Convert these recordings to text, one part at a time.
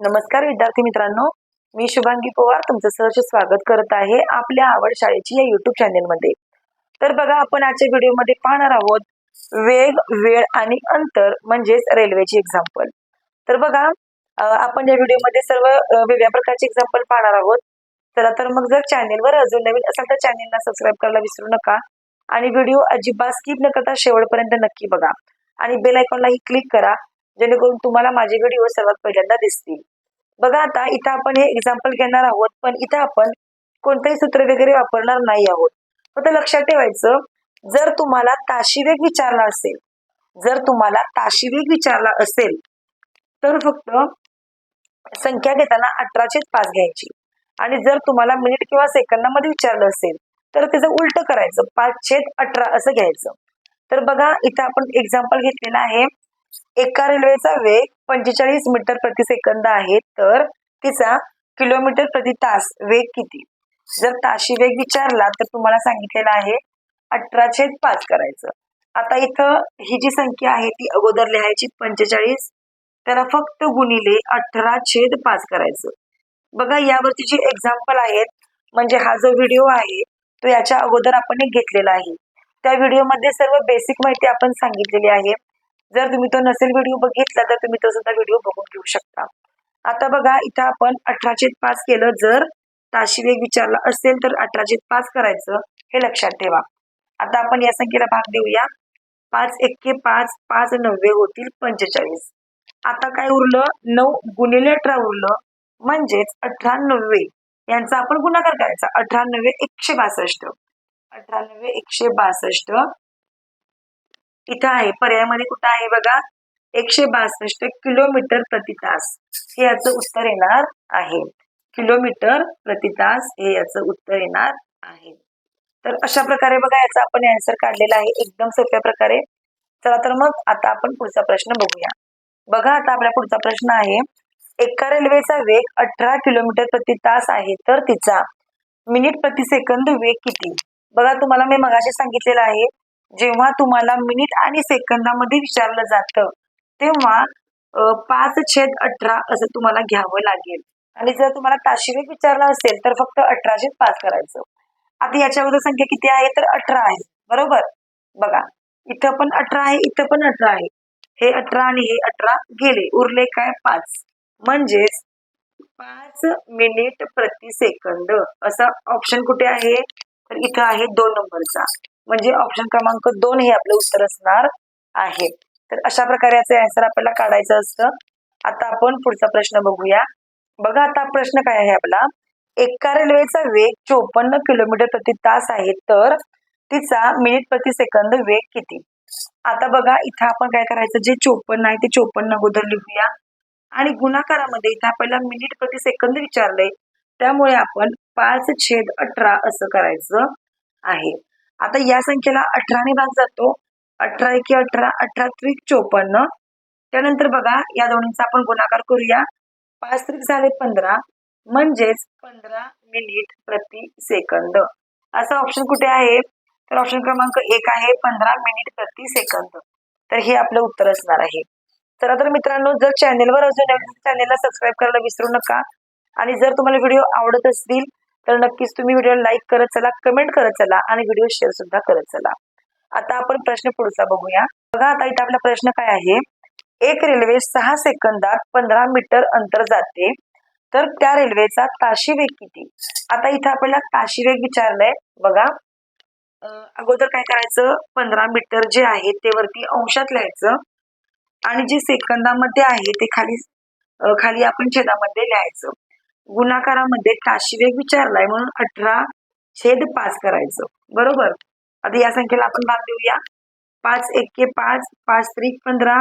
नमस्कार विद्यार्थी मित्रांनो. मी शुभांगी पवार तुमचं सहर्ष स्वागत करत आहे आपल्या आवड शाळेची या युट्यूब चॅनेलमध्ये तर बघा आपण आजच्या व्हिडिओमध्ये पाहणार आहोत वेग वेळ आणि अंतर म्हणजेच रेल्वेची एक्झाम्पल तर बघा आपण या व्हिडिओमध्ये सर्व वेगळ्या प्रकारचे एक्झाम्पल पाहणार आहोत. चला तर मग जर चॅनेलवर अजून नवीन असाल तर चॅनेलला सबस्क्राईब करायला विसरू नका. आणि व्हिडिओ अजिबात स्किप न करता शेवटपर्यंत नक्की बघा. आणि बेल आयकॉनलाही क्लिक करा जेणेकरून तुम्हाला माझे व्हिडिओ सर्वात पहिल्यांदा दिसतील. बघा आता इथं आपण हे एक्झाम्पल घेणार आहोत पण इथं आपण कोणतेही सूत्र वगैरे वापरणार नाही आहोत. फक्त लक्षात ठेवायचं जर तुम्हाला ताशीवेग विचारला असेल जर तुम्हाला ताशीवेग विचारला असेल तर फक्त संख्या घेताना अठराचेच पाच घ्यायची. आणि जर तुम्हाला मिनिट किंवा सेकंदामध्ये विचारलं असेल तर त्याचं उलट करायचं पाच छेद अठरा असं घ्यायचं. तर बघा इथं आपण एक्झाम्पल घेतलेलं आहे एका रेल्वेचा वेग पंचेचाळीस मीटर प्रति सेकंद आहे तर तिचा किलोमीटर प्रति तास वेग किती? जर ताशी वेग विचारला तर तुम्हाला सांगितलेला आहे अठरा छेद पाच करायचं. आता इथं ही जी संख्या आहे ती अगोदर लिहायची पंचेचाळीस त्याला फक्त गुणिले अठरा छेद पाच करायचं. बघा यावरती जी एक्झाम्पल आहेत म्हणजे हा जो व्हिडिओ आहे तो याच्या अगोदर आपण एक घेतलेला आहे. त्या व्हिडिओमध्ये सर्व बेसिक माहिती आपण सांगितलेली आहे. जर तुम्ही तो नसेल व्हिडिओ बघितला तर तुम्ही तो सुद्धा व्हिडिओ बघून घेऊ शकता. आता बघा इथं आपण अठराशे पाच केलं. जर ताशी वेग विचारला असेल तर अठराशे पाच करायचं हे लक्षात ठेवा. आता आपण या संख्येला भाग देऊया. पाच एक्के पाच पाच नव्वे होतील पंचेचाळीस. आता काय उरलं? नऊ गुणिले अठरा उरलं. म्हणजेच अठरा नव्वे यांचा आपण गुणाकार करायचा. अठरा नव्वे एकशे बासष्ट. अठरा नव्वे एकशे बासष्ट. इथं आहे. पर्यायामध्ये कुठं आहे बघा? एकशे बासष्ट किलोमीटर प्रति तास हे याचं उत्तर येणार आहे. किलोमीटर प्रति तास हे याचं उत्तर येणार आहे. तर अशा प्रकारे बघा याचा आपण आन्सर काढलेला आहे. एकदम सोप्या प्रकारे. चला तर मग आता आपण पुढचा प्रश्न बघूया. बघा आता आपला पुढचा प्रश्न आहे. एका रेल्वेचा वेग अठरा किलोमीटर प्रति तास आहे तर तिचा. मिनिट प्रति सेकंद वेग किती? बघा तुम्हाला मी मगाशी सांगितलेलं आहे. जेव्हा तुम्हाला मिनिट आणि सेकंदामध्ये विचारलं जातं तेव्हा पाच छेद अठरा असं तुम्हाला घ्यावं लागेल. आणि जर तुम्हाला ताशीवेग विचारला असेल तर फक्त अठरा छेद पाच करायचं. आता याच्या अगोदर संख्या किती आहे? तर अठरा आहे. बरोबर? बघा. इथं पण अठरा आहे इथं पण अठरा आहे. हे अठरा आणि हे अठरा गेले. उरले काय? पाच. म्हणजेच पाच मिनिट प्रति सेकंद. असा ऑप्शन कुठे आहे? तर इथं आहे दोन नंबरचा म्हणजे ऑप्शन क्रमांक दोन हे आपलं उत्तर असणार आहे. तर अशा प्रकारे याचे आन्सर आपल्याला काढायचं असतं. आता आपण पुढचा प्रश्न बघूया. बघा आता प्रश्न काय आहे आपला. एका रेल्वेचा वेग चोपन्न किलोमीटर प्रति तास आहे तर तिचा मिनिट प्रति सेकंद वेग किती? आता बघा इथं आपण काय करायचं? जे चोपन्न आहे ते चोपन्न अगोदर लिहूया. आणि गुणाकारामध्ये इथं आपल्याला मिनिट प्रति सेकंद विचारलंय. त्यामुळे आपण पाच छेद अठरा असं करायचं आहे. आता या संख्येला अठराने भाग जातो. अठरा एकी अठरा अठरा त्रिक चोपन्न. त्यानंतर बघा या दोन्हींचा आपण गुणाकार करूया. पाच त्रिक झाले पंधरा म्हणजेच पंधरा मिनिट प्रति सेकंद. असा ऑप्शन कुठे आहे? तर ऑप्शन क्रमांक एक आहे पंधरा मिनिट प्रति सेकंद. तर हे आपलं उत्तर असणार आहे. तर तर मित्रांनो जर चॅनेलवर अजून चॅनेलला सबस्क्राईब करायला विसरू नका आणि जर तुम्हाला व्हिडिओ आवडत असतील तर नक्कीच तुम्ही व्हिडिओ लाईक करत चला कमेंट करत चला आणि व्हिडिओ शेअर सुद्धा करत चला. आता आपण प्रश्न पुढचा बघूया. बघा आता इथे आपला प्रश्न काय आहे? एक रेल्वे सहा सेकंदात पंधरा मीटर अंतर जाते. तर त्या रेल्वेचा ताशी वेग किती? आता इथे आपल्याला ताशी वेग विचारलाय. बघा. अगोदर काय करायचं? पंधरा मीटर जे आहे ते वरती अंशात लिहायचं. आणि जे सेकंदामध्ये आहे ते खाली खाली आपण छेदामध्ये लिहायचं. गुणाकारामध्ये काशी वेग विचारलाय म्हणून अठरा छेद पाच करायचं. बरोबर? आता या संख्येला आपण भाग देऊया. पाच एक्के पाच पाच त्रिक पंधरा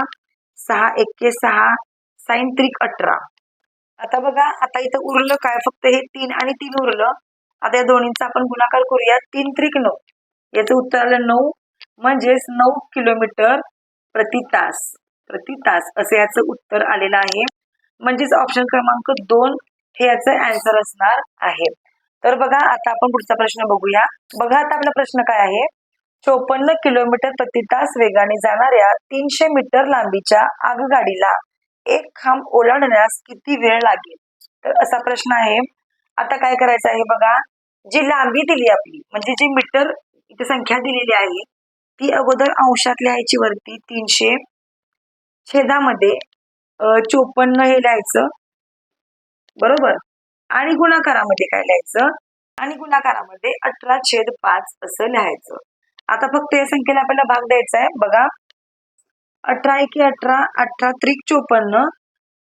सहा एक्के सहा साईन त्रिक अठरा. आता बघा आता इथं उरलं काय? फक्त हे तीन आणि तीन उरलं. आता या दोन्हींचा आपण गुणाकार करूया. तीन त्रिक नऊ. याचं उत्तर आलं नऊ म्हणजेच नऊ किलोमीटर प्रति तास. प्रति तास असं याचं उत्तर आलेलं आहे. म्हणजेच ऑप्शन क्रमांक दोन हे याचं अँसर असणार आहे. तर बघा आता आपण पुढचा प्रश्न बघूया. बघा आता आपला प्रश्न काय आहे? चोपन्न किलोमीटर प्रति तास वेगाने जाणाऱ्या तीनशे मीटर लांबीच्या आगगाडीला एक खांब ओलांडण्यास किती वेळ लागेल? तर असा प्रश्न आहे. आता काय करायचं आहे बघा? जी लांबी दिली आपली म्हणजे जी मीटर इथे संख्या दिलेली आहे ती अगोदर अंशात लिहायची वरती तीनशे छेदामध्ये चोपन्न हे लिहायचं. बरोबर? आणि गुणाकारामध्ये काय लिहायचं? आणि गुणाकारामध्ये अठरा छेद पाच असं लिहायचं. आता फक्त या संख्येला आपल्याला भाग द्यायचा आहे. बघा. अठरा एके अठरा अठरा त्रिक चोपन्न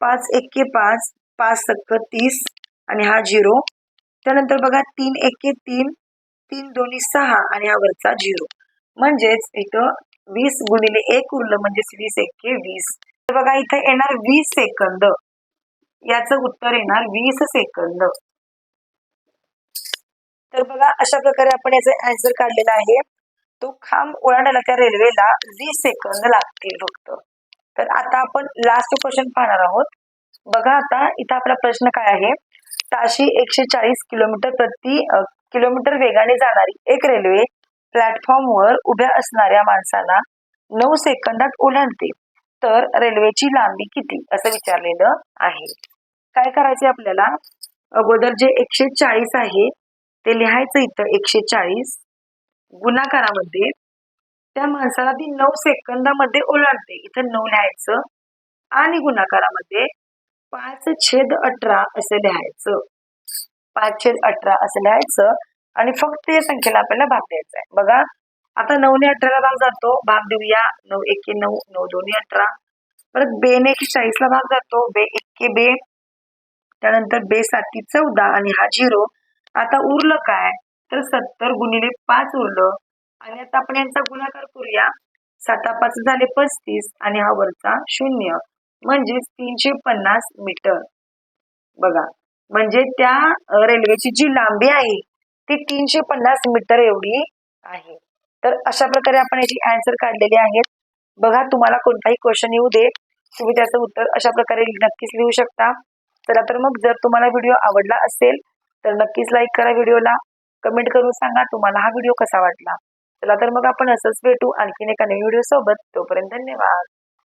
पाच एके पाच पाच सक्क तीस आणि हा झिरो. त्यानंतर बघा तीन एके तीन तीन दोन्ही सहा आणि हा वरचा झिरो. म्हणजेच इथं वीस गुणिले एक उरलं म्हणजेच वीस एके वीस. तर बघा इथं येणार वीस सेकंद. याचं उत्तर येणार वीस सेकंद. तर बघा अशा प्रकारे आपण याचा आन्सर काढलेला आहे. तो खांब ओलांडायला त्या रेल्वेला वीस सेकंद लागतील फक्त. तर आता आपण लास्ट क्वेश्चन पाहणार आहोत. बघा आता इथं आपला प्रश्न काय आहे? ताशी एकशे चाळीस किलोमीटर प्रति किलोमीटर वेगाने जाणारी एक रेल्वे प्लॅटफॉर्मवर उभ्या असणाऱ्या माणसाला नऊ सेकंदात ओलांडते. तर रेल्वेची लांबी किती? असं विचारलेलं आहे. काय करायचे आपल्याला? अगोदर जे एकशे चाळीस आहे ते लिहायचं इथं एकशे चाळीस. गुणाकारामध्ये त्या माणसाला ती नऊ सेकंदामध्ये ओलांडते. इथं नऊ लिहायचं आणि गुणाकारामध्ये पाच छेद अठरा असं लिहायचं. पाच छेद अठरा असं लिहायचं आणि फक्त या संख्येला आपल्याला भाग द्यायचा आहे. बघा आता नऊने अठराला भाग जातो. भाग देऊया. नऊ एके नऊ नऊ दोन्ही अठरा. परत बेने एकशे चाळीसला भाग जातो. बे एक्के बे. त्यानंतर बे साती चौदा आणि हा झिरो. आता उरलं काय? तर सत्तर गुणिले पाच उरलं. आणि आता आपण यांचा गुणाकार करूया. साता पाच झाले पस्तीस आणि हा वरचा शून्य. म्हणजेच तीनशे पन्नास मीटर. बघा. म्हणजे त्या रेल्वेची जी लांबी आहे ती तीनशे पन्नास मीटर एवढी आहे. तर अशा प्रकारे आपण याची आन्सर काढलेली आहेत. बघा तुम्हाला कोणताही क्वेश्चन येऊ दे तुम्ही त्याचं उत्तर अशा प्रकारे नक्कीच लिहू शकता. चला तर मग जर तुम्हाला व्हिडिओ आवडला असेल तर नक्कीच लाईक करा व्हिडिओला कमेंट करून सांगा तुम्हाला हा व्हिडिओ कसा वाटला. चला तर मग आपण असंच भेटू आणखीन एका नवीन व्हिडिओ सोबत. तोपर्यंत धन्यवाद.